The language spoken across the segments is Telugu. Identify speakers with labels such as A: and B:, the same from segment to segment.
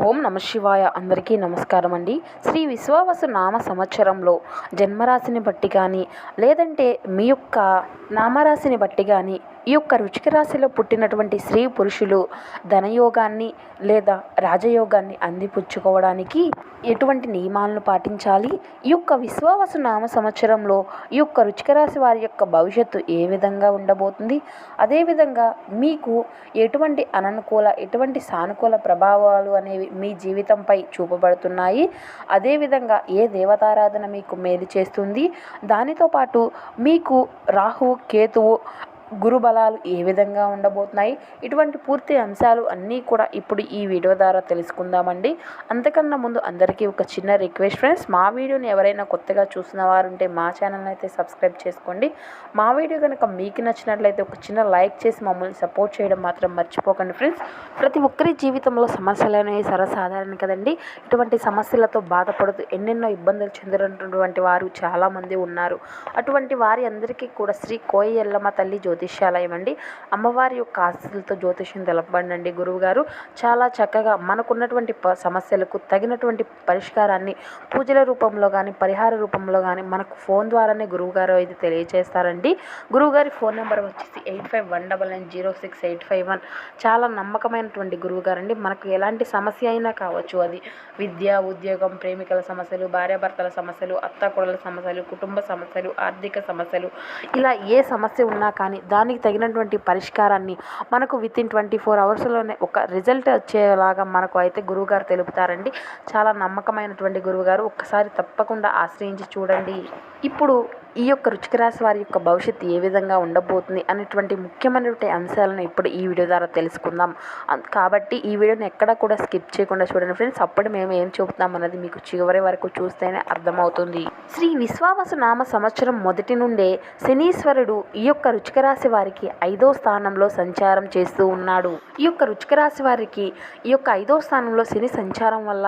A: ఓం నమ శివాయ. అందరికీ నమస్కారం అండి. శ్రీ విశ్వావసు నామ సంవత్సరంలో జన్మరాశిని బట్టి కానీ లేదంటే మీ యొక్క నామరాశిని బట్టి కానీ ఈ యొక్క రుచిక రాశిలో పుట్టినటువంటి స్త్రీ పురుషులు ధనయోగాన్ని లేదా రాజయోగాన్ని అందిపుచ్చుకోవడానికి ఎటువంటి నియమాలను పాటించాలి? ఈ యొక్క విశ్వావసు నామ సంవత్సరంలో ఈ యొక్క రుచిక రాశి వారి యొక్క భవిష్యత్తు ఏ విధంగా ఉండబోతుంది? అదేవిధంగా మీకు ఎటువంటి అననుకూల ఎటువంటి సానుకూల ప్రభావాలు అనేవి మీ జీవితంపై చూపబడుతున్నాయి. అదేవిధంగా ఏ దేవతారాధన మీకు మేలు చేస్తుంది? దానితో పాటు మీకు రాహు కేతువు గురుబలాలు ఏ విధంగా ఉండబోతున్నాయి? ఇటువంటి పూర్తి అంశాలు అన్నీ కూడా ఇప్పుడు ఈ వీడియో ద్వారా తెలుసుకుందామండి. అంతకన్నా ముందు అందరికీ ఒక చిన్న రిక్వెస్ట్ ఫ్రెండ్స్ మా వీడియోని ఎవరైనా కొత్తగా చూసిన వారు ఉంటే మా ఛానల్ అయితే సబ్స్క్రైబ్ చేసుకోండి. మా వీడియో కనుక మీకు నచ్చినట్లయితే ఒక చిన్న లైక్ చేసి మమ్మల్ని సపోర్ట్ చేయడం మాత్రం మర్చిపోకండి ఫ్రెండ్స్. ప్రతి ఒక్కరి జీవితంలో సమస్యలు అనేవి సర్వసాధారణం కదండి. ఇటువంటి సమస్యలతో బాధపడుతూ ఎన్నెన్నో ఇబ్బందులు చెందినటువంటి వారు చాలామంది ఉన్నారు. అటువంటి వారి అందరికీ కూడా శ్రీ కోయ ఎల్లమ్మ తల్లి జ్యోతిష్యాలయం అండి అమ్మవారి యొక్క ఆస్తులతో జ్యోతిష్యం తెలపబడినండి గురువుగారు. చాలా చక్కగా మనకున్నటువంటి ప సమస్యలకు తగినటువంటి పరిష్కారాన్ని పూజల రూపంలో కానీ పరిహార రూపంలో కానీ మనకు ఫోన్ ద్వారానే గురువుగారు అయితే తెలియజేస్తారండి. గురువుగారి ఫోన్ నెంబర్ వచ్చేసి eight five one double nine zero six eight five one. చాలా నమ్మకమైనటువంటి గురువుగారు అండి మనకు ఎలాంటి సమస్య అయినా కావచ్చు అది విద్య ఉద్యోగం ప్రేమికల సమస్యలు భార్యాభర్తల సమస్యలు అత్తాకోడల సమస్యలు కుటుంబ సమస్యలు ఆర్థిక సమస్యలు ఇలా ఏ సమస్య ఉన్నా కానీ దానికి తగినటువంటి పరిష్కారాన్ని మనకు విత్ ఇన్ ట్వంటీ ఫోర్ అవర్స్లోనే ఒక రిజల్ట్ వచ్చేలాగా మనకు అయితే గురువుగారు తెలుపుతారండి. చాలా నమ్మకమైనటువంటి గురువుగారు ఒక్కసారి తప్పకుండా ఆశ్రయించి చూడండి. ఇప్పుడు ఈ యొక్క రుచిక రాశి వారి యొక్క భవిష్యత్తు ఏ విధంగా ఉండబోతుంది అనేటువంటి ముఖ్యమైనటువంటి అంశాలను ఇప్పుడు ఈ వీడియో ద్వారా తెలుసుకుందాం. కాబట్టి ఈ వీడియోని ఎక్కడా కూడా స్కిప్ చేయకుండా చూడండి ఫ్రెండ్స్. అప్పుడు మేము ఏం చెబుతాం అన్నది మీకు చివరి వరకు చూస్తేనే అర్థమవుతుంది. శ్రీ విశ్వావసు నామ సంవత్సరం మొదటి నుండే శనీశ్వరుడు ఈ యొక్క రుచిక రాశి వారికి ఐదో స్థానంలో సంచారం చేస్తూ ఉన్నాడు. ఈ యొక్క రుచిక రాశి వారికి ఈ యొక్క ఐదో స్థానంలో శని సంచారం వల్ల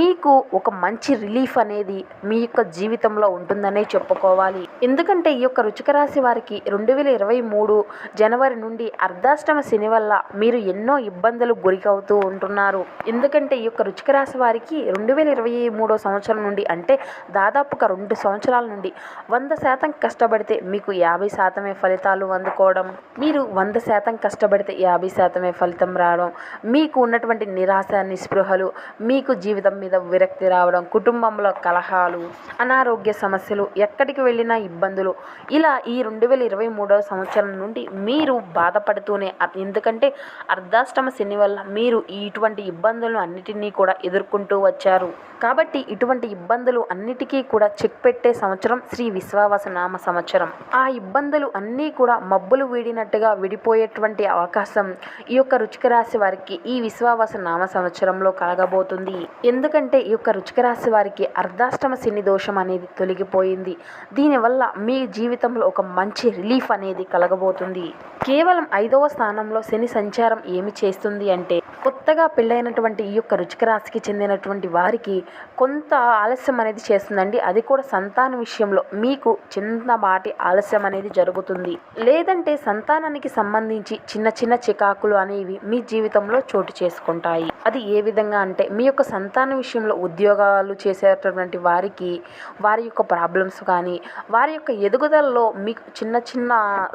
A: మీకు ఒక మంచి రిలీఫ్ అనేది మీ యొక్క జీవితంలో ఉంటుందనే చెప్పుకోవాలి. ఎందుకంటే ఈ యొక్క రుచిక రాశి వారికి రెండు వేల ఇరవై మూడు జనవరి నుండి అర్ధాష్టమ శని వల్ల మీరు ఎన్నో ఇబ్బందులు గురికవుతూ ఉంటున్నారు. ఎందుకంటే ఈ యొక్క రుచిక రాశి వారికి రెండు వేల ఇరవై మూడో సంవత్సరం నుండి అంటే దాదాపుగా రెండు సంవత్సరాల నుండి వంద శాతం కష్టపడితే మీకు యాభై శాతమే ఫలితాలు అందుకోవడం మీరు వంద శాతం కష్టపడితే యాభై శాతమే ఫలితం రావడం మీకు ఉన్నటువంటి నిరాశ నిస్పృహలు మీకు జీవితం మీద విరక్తి రావడం కుటుంబంలో కలహాలు అనారోగ్య సమస్యలు ఎక్కడికి వెళ్ళినా ఇబ్బందులు. ఇలా ఈ రెండు వేల ఇరవై మూడవ సంవత్సరం నుండి మీరు బాధపడుతూనే ఎందుకంటే అర్ధాష్టమ శని వల్ల మీరు ఈ ఇటువంటి ఇబ్బందులను అన్నిటినీ కూడా ఎదుర్కొంటూ వచ్చారు. కాబట్టి ఇటువంటి ఇబ్బందులు అన్నిటికీ కూడా చెక్ పెట్టే సంవత్సరం శ్రీ విశ్వావాస నామ సంవత్సరం. ఆ ఇబ్బందులు అన్నీ కూడా మబ్బులు వీడినట్టుగా విడిపోయేటువంటి అవకాశం ఈ యొక్క రుచిక రాశి వారికి ఈ విశ్వావస నామ సంవత్సరంలో కలగబోతుంది. ఎందుకంటే ఈ యొక్క రుచిక రాశి వారికి అర్ధాష్టమ శని దోషం అనేది తొలగిపోయింది. దీని దీనివల్ల మీ జీవితంలో ఒక మంచి రిలీఫ్ అనేది కలగబోతుంది. కేవలం ఐదవ స్థానంలో శని సంచారం ఏమి చేస్తుంది అంటే కొత్తగా పెళ్ళైనటువంటి ఈ యొక్క రుచిక రాశికి చెందినటువంటి వారికి కొంత ఆలస్యం అనేది చేస్తుందండి. అది కూడా సంతాన విషయంలో మీకు చిన్నపాటి ఆలస్యం అనేది జరుగుతుంది. లేదంటే సంతానానికి సంబంధించి చిన్న చిన్న చికాకులు అనేవి మీ జీవితంలో చోటు చేసుకుంటాయి. అది ఏ విధంగా అంటే మీ యొక్క సంతాన విషయంలో ఉద్యోగాలు చేసేటటువంటి వారికి వారి యొక్క ప్రాబ్లమ్స్ కానీ వారి యొక్క ఎదుగుదలలో మీకు చిన్న చిన్న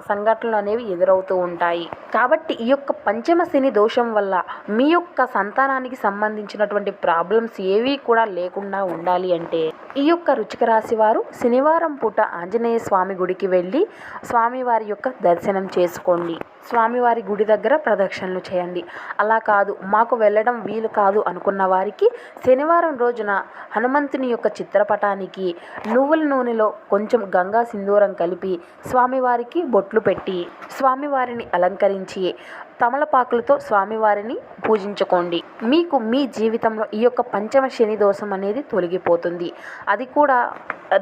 A: సంఘటనలు అనేవి ఎదురవుతూ ఉంటాయి. కాబట్టి ఈ యొక్క పంచమ శని దోషం వల్ల మీ యొక్క సంతానానికి సంబంధించినటువంటి ప్రాబ్లమ్స్ ఏవి కూడా లేకుండా ఉండాలి అంటే ఈ యొక్క రుచిక రాశి వారు శనివారం పూట ఆంజనేయ స్వామి గుడికి వెళ్ళి స్వామివారి యొక్క దర్శనం చేసుకోండి. స్వామివారి గుడి దగ్గర ప్రదక్షిణలు చేయండి. అలా కాదు మాకు వెళ్ళడం వీలు కాదు అనుకున్న వారికి శనివారం రోజున హనుమంతుని యొక్క చిత్రపటానికి నువ్వుల నూనెలో కొంచెం గంగా సింధూరం కలిపి స్వామివారికి బొట్లు పెట్టి స్వామివారిని అలంకరించి తమలపాకులతో స్వామివారిని పూజించుకోండి. మీకు మీ జీవితంలో ఈ యొక్క పంచమ శని దోషం అనేది తొలగిపోతుంది. అది కూడా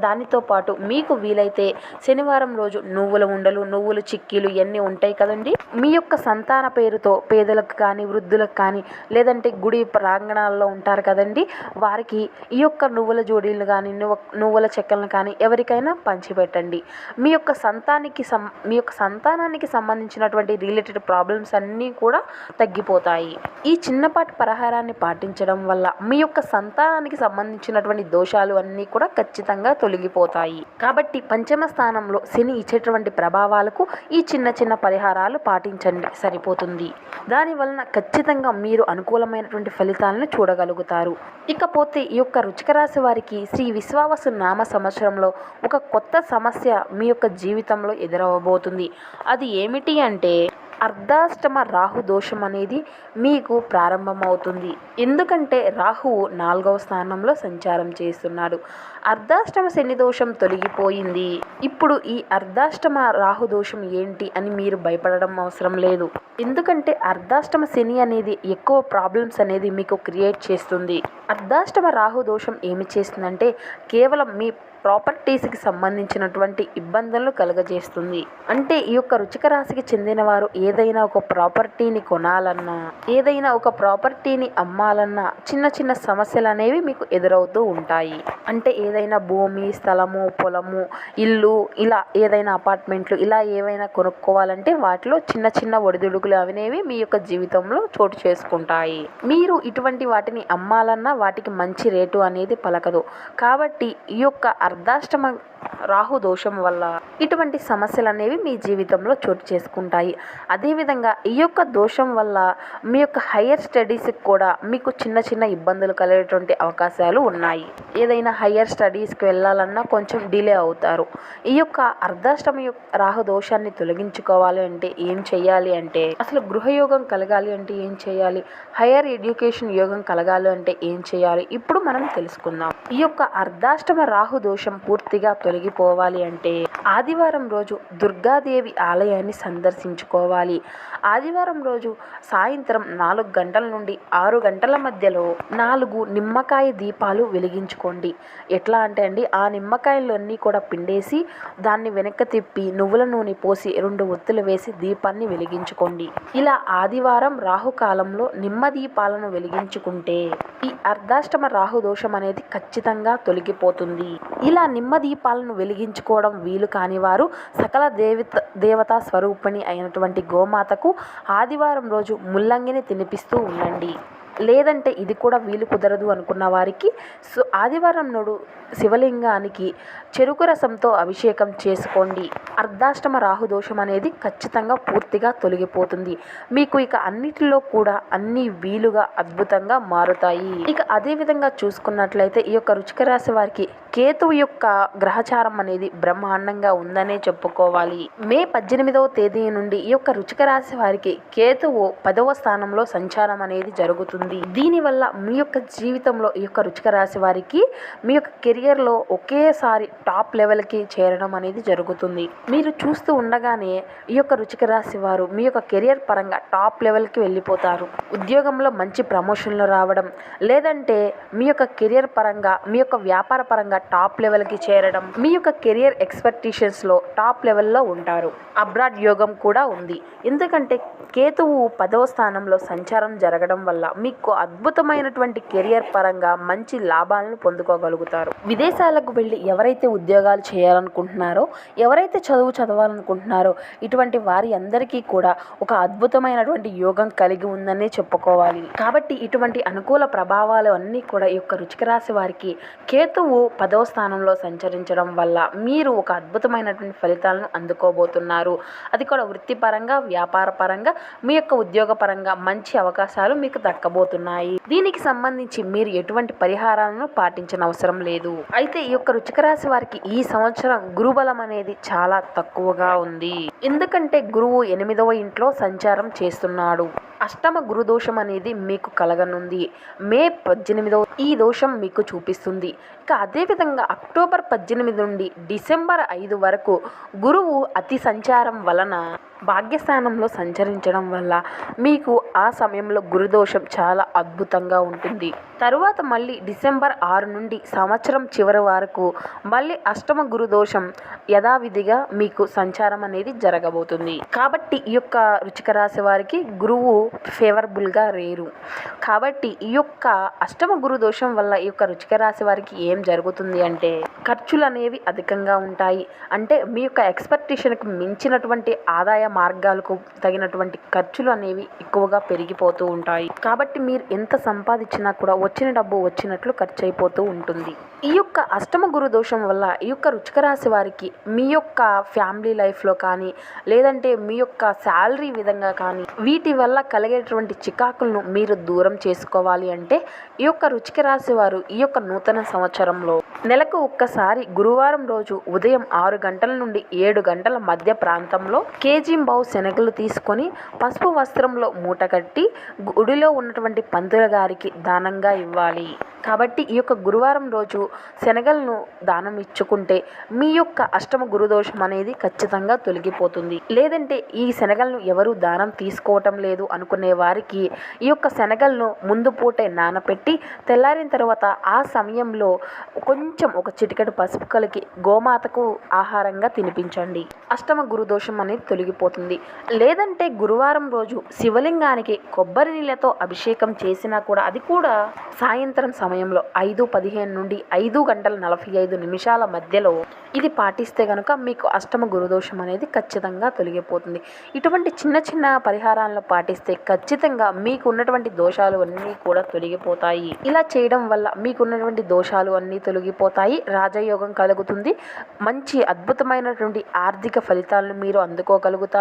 A: దానితో పాటు మీకు వీలైతే శనివారం రోజు నువ్వుల ఉండలు నువ్వులు చిక్కీలు ఇవన్నీ ఉంటాయి కదండి. మీ యొక్క సంతాన పేరుతో పేదలకు కానీ వృద్ధులకు కానీ లేదంటే గుడి ప్రాంగణాల్లో ఉంటారు కదండి. వారికి ఈ యొక్క నువ్వుల జోడీలు కానీ నువ్వు నువ్వుల చెక్కలను కానీ ఎవరికైనా పంచిపెట్టండి. మీ యొక్క సంతానికి సం మీ యొక్క సంతానానికి సంబంధించినటువంటి రిలేటెడ్ ప్రాబ్లమ్స్ అన్ని కూడా తగ్గిపోతాయి. ఈ చిన్నపాటి పరిహారాన్ని పాటించడం వల్ల మీ యొక్క సంతానానికి సంబంధించినటువంటి దోషాలు అన్నీ కూడా ఖచ్చితంగా తొలగిపోతాయి. కాబట్టి పంచమ స్థానంలో శని ఇచ్చేటువంటి ప్రభావాలకు ఈ చిన్న చిన్న పరిహారాలు పాటించండి. సరిపోతుంది. దాని వలన ఖచ్చితంగా మీరు అనుకూలమైనటువంటి ఫలితాలను చూడగలుగుతారు. ఇకపోతే ఈ యొక్క రుచిక రాశి వారికి శ్రీ విశ్వావసు నామ సంవత్సరంలో ఒక కొత్త సమస్య మీ యొక్క జీవితంలో ఎదురవబోతుంది. అది ఏమిటి అంటే అర్ధాష్టమ రాహు దోషం అనేది మీకు ప్రారంభమవుతుంది. ఎందుకంటే రాహువు నాలుగవ స్థానంలో సంచారం చేస్తున్నాడు. అర్ధాష్టమ శని దోషం తొలగిపోయింది. ఇప్పుడు ఈ అర్ధాష్టమ రాహు దోషం ఏంటి అని మీరు భయపడడం అవసరం లేదు. ఎందుకంటే అర్ధాష్టమ శని అనేది ఎక్కువ ప్రాబ్లమ్స్ అనేది మీకు క్రియేట్ చేస్తుంది. అర్ధాష్టమ రాహు దోషం ఏమి చేస్తుందంటే కేవలం మీ ప్రాపర్టీస్కి సంబంధించినటువంటి ఇబ్బందులను కలుగజేస్తుంది. అంటే ఈ యొక్క రుచిక రాశికి చెందిన వారు ఏదైనా ఒక ప్రాపర్టీని కొనాలన్నా ఏదైనా ఒక ప్రాపర్టీని అమ్మాలన్నా చిన్న చిన్న సమస్యలు అనేవి మీకు ఎదురవుతూ ఉంటాయి. అంటే ఏదైనా భూమి స్థలము పొలము ఇల్లు ఇలా ఏదైనా అపార్ట్మెంట్లు ఇలా ఏవైనా కొనుక్కోవాలంటే వాటిలో చిన్న చిన్న ఒడిదుడుకులు అనేవి మీ యొక్క జీవితంలో చోటు చేసుకుంటాయి. మీరు ఇటువంటి వాటిని అమ్మాలన్నా వాటికి మంచి రేటు అనేది పలకదు. కాబట్టి ఈ యొక్క అర్ధాష్టమ రాహు దోషం వల్ల ఇటువంటి సమస్యలు అనేవి మీ జీవితంలో చోటు చేసుకుంటాయి. అదేవిధంగా ఈ యొక్క దోషం వల్ల మీ యొక్క హయ్యర్ స్టడీస్కి కూడా మీకు చిన్న చిన్న ఇబ్బందులు కలిగేటువంటి అవకాశాలు ఉన్నాయి. ఏదైనా హయ్యర్ స్టడీస్కి వెళ్ళాలన్నా కొంచెం డిలే అవుతారు. ఈ యొక్క అర్ధాష్టమ యొక్క రాహు దోషాన్ని తొలగించుకోవాలి అంటే ఏం చేయాలి అంటే అసలు గృహయోగం కలగాలి అంటే ఏం చేయాలి హయ్యర్ ఎడ్యుకేషన్ యోగం కలగాలి అంటే ఏం చేయాలి ఇప్పుడు మనం తెలుసుకుందాం. ఈ యొక్క అర్ధాష్టమ రాహు దోషం పూర్తిగా తొలగిపోవాలి అంటే ఆదివారం రోజు దుర్గాదేవి ఆలయాన్ని సందర్శించుకోవాలి. ఆదివారం రోజు సాయంత్రం నాలుగు గంటల నుండి ఆరు గంటల మధ్యలో నాలుగు నిమ్మకాయ దీపాలు వెలిగించుకోండి. ఎట్లా అంటే అండి ఆ నిమ్మకాయలన్నీ కూడా పిండేసి దాన్ని వెనక్కి తిప్పి నువ్వుల నూనె పోసి రెండు ఒత్తులు వేసి దీపాన్ని వెలిగించుకోండి. ఇలా ఆదివారం రాహుకాలంలో నిమ్మ దీపాలను వెలిగించుకుంటే ఈ అర్ధాష్టమ రాహు దోషం అనేది ఖచ్చితంగా తొలగిపోతుంది. ఇలా నిమ్మ దీపాలను వెలిగించుకోవడం వీలు కాని వారు సకల దేవత దేవతా స్వరూపిణి అయినటువంటి గోమాతకు ఆదివారం రోజు ముల్లంగిని తినిపిస్తూ ఉండండి. లేదంటే ఇది కూడా వీలు కుదరదు అనుకున్న వారికి సో ఆదివారం నాడు శివలింగానికి చెరుకు రసంతో అభిషేకం చేసుకోండి. అర్ధాష్టమ రాహుదోషం అనేది ఖచ్చితంగా పూర్తిగా తొలగిపోతుంది. మీకు ఇక అన్నిటిలో కూడా అన్ని వీలుగా అద్భుతంగా మారుతాయి. ఇక అదే విధంగా చూసుకున్నట్లయితే ఈ యొక్క రుచిక రాశి వారికి కేతువు యొక్క గ్రహచారం అనేది బ్రహ్మాండంగా ఉందనే చెప్పుకోవాలి. మే పద్దెనిమిదవ తేదీ నుండి ఈ యొక్క రుచిక రాశి వారికి కేతువు పదవ స్థానంలో సంచారం అనేది జరుగుతుంది. దీనివల్ల మీ యొక్క జీవితంలో ఈ యొక్క రుచిక రాశి వారికి మీ యొక్క కెరియర్లో ఒకేసారి టాప్ లెవెల్కి చేరడం అనేది జరుగుతుంది. మీరు చూస్తూ ఉండగానే ఈ యొక్క రుచిక రాశి వారు మీ యొక్క కెరియర్ పరంగా టాప్ లెవెల్కి వెళ్ళిపోతారు. ఉద్యోగంలో మంచి ప్రమోషన్లు రావడం లేదంటే మీ యొక్క కెరియర్ పరంగా మీ యొక్క వ్యాపార పరంగా టాప్ లెవెల్కి చేరడం మీ యొక్క కెరియర్ ఎక్స్పెక్టేషన్స్లో టాప్ లెవెల్లో ఉంటారు. అబ్రాడ్ యోగం కూడా ఉంది. ఎందుకంటే కేతువు పదవ స్థానంలో సంచారం జరగడం వల్ల మీకు అద్భుతమైనటువంటి కెరియర్ పరంగా మంచి లాభాలను పొందుకోగలుగుతారు. విదేశాలకు వెళ్ళి ఎవరైతే ఉద్యోగాలు చేయాలనుకుంటున్నారో ఎవరైతే చదువు చదవాలనుకుంటున్నారో ఇటువంటి వారి అందరికీ కూడా ఒక అద్భుతమైనటువంటి యోగం కలిగి ఉందనే చెప్పుకోవాలి. కాబట్టి ఇటువంటి అనుకూల ప్రభావాలు అన్నీ కూడా ఈ యొక్క రుచికరాశి వారికి కేతువు పదవ స్థానంలో సంచరించడం వల్ల మీరు ఒక అద్భుతమైనటువంటి ఫలితాలను అందుకోబోతున్నారు. అది కూడా వృత్తిపరంగా వ్యాపార పరంగా మీ యొక్క ఉద్యోగపరంగా మంచి అవకాశాలు మీకు దక్కబోతున్నాయి దీనికి సంబంధించి మీరు ఎటువంటి పరిహారాలను పాటించిన అవసరం లేదు. అయితే ఈ యొక్క రుచిక రాశి వారికి ఈ సంవత్సరం గురుబలం అనేది చాలా తక్కువగా ఉంది. ఎందుకంటే గురువు ఎనిమిదవ ఇంట్లో సంచారం చేస్తున్నాడు. అష్టమ గురు దోషం అనేది మీకు కలగనుంది. మే పద్దెనిమిదవ ఈ దోషం మీకు చూపిస్తుంది. ఇక అదేవిధంగా అక్టోబర్ పద్దెనిమిది నుండి డిసెంబర్ ఐదు వరకు గురువు అతి సంచారం వలన భాగ్యస్థానంలో సంచరించడం వల్ల మీకు ఆ సమయంలో గురుదోషం చాలా అద్భుతంగా ఉంటుంది. తరువాత మళ్ళీ డిసెంబర్ ఆరు నుండి సంవత్సరం చివరి వరకు మళ్ళీ అష్టమ గురుదోషం యథావిధిగా మీకు సంచారం అనేది జరగబోతుంది. కాబట్టి ఈ యొక్క రుచిక రాశి వారికి గురువు ఫేవరబుల్గా లేరు కాబట్టి ఈ యొక్క అష్టమ గురు దోషం వల్ల ఈ యొక్క రుచిక రాశి వారికి ఏం జరుగుతుంది అంటే ఖర్చులు అనేవి అధికంగా ఉంటాయి. అంటే మీ యొక్క ఎక్స్పెక్టేషన్కి మించినటువంటి ఆదాయం మార్గాలకు తగినటువంటి ఖర్చులు అనేవి ఎక్కువగా పెరిగిపోతూ ఉంటాయి. కాబట్టి మీరు ఎంత సంపాదించినా కూడా వచ్చిన డబ్బు వచ్చినట్లు ఖర్చు అయిపోతూ ఉంటుంది. ఈ యొక్క అష్టమ గురు దోషం వల్ల ఈ యొక్క రుచిక రాశి వారికి మీ యొక్క ఫ్యామిలీ లైఫ్లో కానీ లేదంటే మీ యొక్క శాలరీ విధంగా కానీ వీటి వల్ల కలిగేటువంటి చికాకులను మీరు దూరం చేసుకోవాలి అంటే ఈ యొక్క రుచిక రాశి వారు ఈ యొక్క నూతన సంవత్సరంలో నెలకు ఒక్కసారి గురువారం రోజు ఉదయం ఆరు గంటల నుండి ఏడు గంటల మధ్య ప్రాంతంలో కేజీ బావు శనగలు తీసుకొని పసుపు వస్త్రంలో మూట కట్టి గుడిలో ఉన్నటువంటి పంతుల గారికి దానంగా ఇవ్వాలి. కాబట్టి ఈ యొక్క గురువారం రోజు శనగలను దానం ఇచ్చుకుంటే మీ యొక్క అష్టమ గురుదోషం అనేది ఖచ్చితంగా తొలగిపోతుంది. లేదంటే ఈ శనగలను ఎవరు దానం తీసుకోవటం లేదు అనుకునే వారికి ఈ యొక్క శనగలను ముందు పూటే నానపెట్టి తెల్లారిన తర్వాత ఆ సమయంలో కొంచెం ఒక చిటికెడు పసుపు కలిగి గోమాతకు ఆహారంగా తినిపించండి. అష్టమ గురుదోషం అనేది తొలగిపోతుంది లేదంటే గురువారం రోజు శివలింగానికి కొబ్బరి నీళ్ళతో అభిషేకం చేసినా కూడా అది కూడా సాయంత్రం సమయంలో ఐదు పదిహేను నుండి ఐదు గంటల నలభై ఐదు నిమిషాల మధ్యలో ఇది పాటిస్తే కనుక మీకు అష్టమ గురుదోషం అనేది ఖచ్చితంగా తొలగిపోతుంది. ఇటువంటి చిన్న చిన్న పరిహారాలను పాటిస్తే ఖచ్చితంగా మీకు ఉన్నటువంటి దోషాలు అన్నీ కూడా తొలగిపోతాయి. ఇలా చేయడం వల్ల మీకున్నటువంటి దోషాలు అన్నీ తొలగిపోతాయి. రాజయోగం కలుగుతుంది. మంచి అద్భుతమైనటువంటి ఆర్థిక ఫలితాలను మీరు అందుకోగలుగుతారు.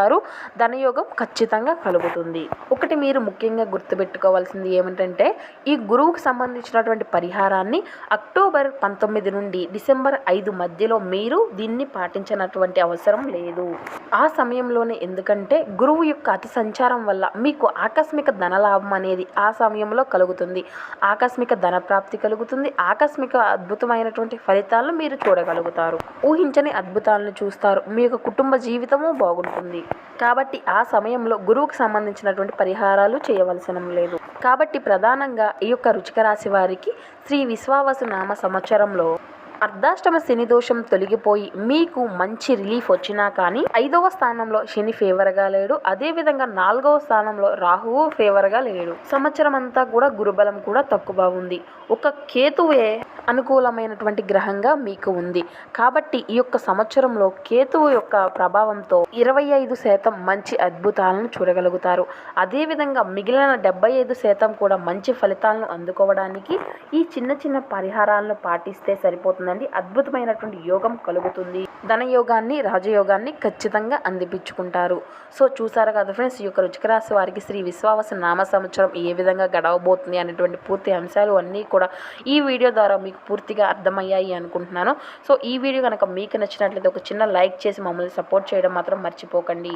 A: ధనయోగం ఖచ్చితంగా కలుగుతుంది. ఒకటి మీరు ముఖ్యంగా గుర్తుపెట్టుకోవాల్సింది ఏమిటంటే ఈ గురువుకు సంబంధించినటువంటి పరిహారాన్ని అక్టోబర్ పంతొమ్మిది నుండి డిసెంబర్ ఐదు మధ్యలో మీరు దీన్ని పాటించినటువంటి అవసరం లేదు. ఆ సమయంలోనే ఎందుకంటే గురువు యొక్క అతి సంచారం వల్ల మీకు ఆకస్మిక ధనలాభం అనేది ఆ సమయంలో కలుగుతుంది. ఆకస్మిక ధన ప్రాప్తి కలుగుతుంది. ఆకస్మిక అద్భుతమైనటువంటి ఫలితాలను మీరు చూడగలుగుతారు. ఊహించని అద్భుతాలను చూస్తారు. మీ యొక్క కుటుంబ జీవితము బాగుంటుంది. కాబట్టి ఆ సమయంలో గురువుకు సంబంధించినటువంటి పరిహారాలు చేయవలసిన లేదు. కాబట్టి ప్రధానంగా ఈ యొక్క రుచిక రాశి వారికి శ్రీ విశ్వావసు నామ సంవత్సరంలో అర్ధాష్టమ శని దోషం తొలగిపోయి మీకు మంచి రిలీఫ్ వచ్చినా కానీ ఐదవ స్థానంలో శని ఫేవర్గా లేడు. అదేవిధంగా నాలుగవ స్థానంలో రాహువు ఫేవర్గా లేడు. సంవత్సరం అంతా కూడా గురుబలం కూడా తక్కువ ఉంది. ఒక కేతువే అనుకూలమైనటువంటి గ్రహంగా మీకు ఉంది. కాబట్టి ఈ యొక్క సంవత్సరంలో కేతువు యొక్క ప్రభావంతో ఇరవై ఐదు శాతం మంచి అద్భుతాలను చూడగలుగుతారు. అదేవిధంగా మిగిలిన డెబ్బై ఐదు శాతం కూడా మంచి ఫలితాలను అందుకోవడానికి ఈ చిన్న చిన్న పరిహారాలను పాటిస్తే సరిపోతుందండి అద్భుతమైనటువంటి యోగం కలుగుతుంది. ధనయోగాన్ని రాజయోగాన్ని ఖచ్చితంగా అందిపించుకుంటారు. సో చూసారు కదా ఫ్రెండ్స్ ఈ యొక్క రుచిక రాశి వారికి శ్రీ విశ్వావస నామ సంవత్సరం ఏ విధంగా గడవబోతుంది అనేటువంటి పూర్తి అంశాలు అన్నీ కూడా ఈ వీడియో ద్వారా మీకు పూర్తిగా అర్థమయ్యాయి అనుకుంటున్నాను. సో ఈ వీడియో కనుక మీకు నచ్చినట్లయితే ఒక చిన్న లైక్ చేసి మమ్మల్ని సపోర్ట్ చేయడం మాత్రం మర్చిపోకండి.